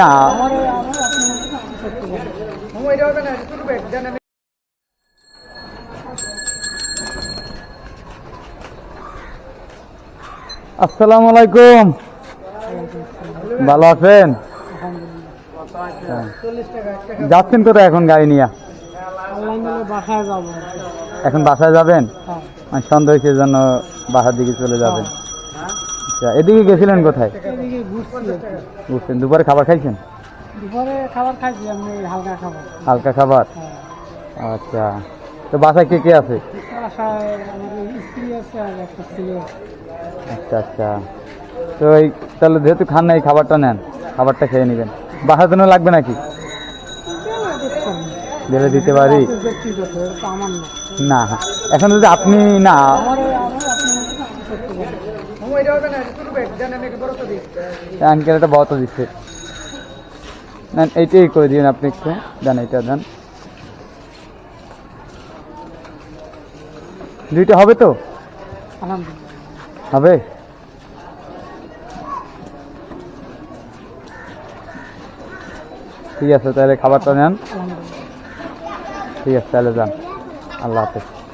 না। আসসালামু আলাইকুম। ভালো আছেন? যাচ্ছেন কোথায় এখন গাড়ি নিয়ে? এখন বাসায় যাবেন? হ্যাঁ। মানে সন্ধ্যা হয়েছে জন্য বাসার দিকে চলে যাবেন। আচ্ছা এদিকে গেছিলেন কোথায়? বুঝছেন দুপুরে খাবার খাইছেন? দুপুরে খাবার খাইছি আমি হালকা খাবার। হালকা খাবার? হ্যাঁ। আচ্ছা তো বাসায় কে কে আছে। আচ্ছা আচ্ছা। তো এই তাহলে যেহেতু খান না এই খাবারটা নেন খাবারটা খেয়ে নেবেন। বাসার জন্য লাগবে নাকি? দিতে পারি। না। এখন যদি আপনি না বত দিচ্ছে। এইটাই করে আপনি একটু। দেন, এইটা দেন। দুইটা হবে তো? হবে? ঠিক আছে, তাহলে খাবারটা নেন। ঠিক আছে, তাহলে যান। আল্লাহ হাফেজ।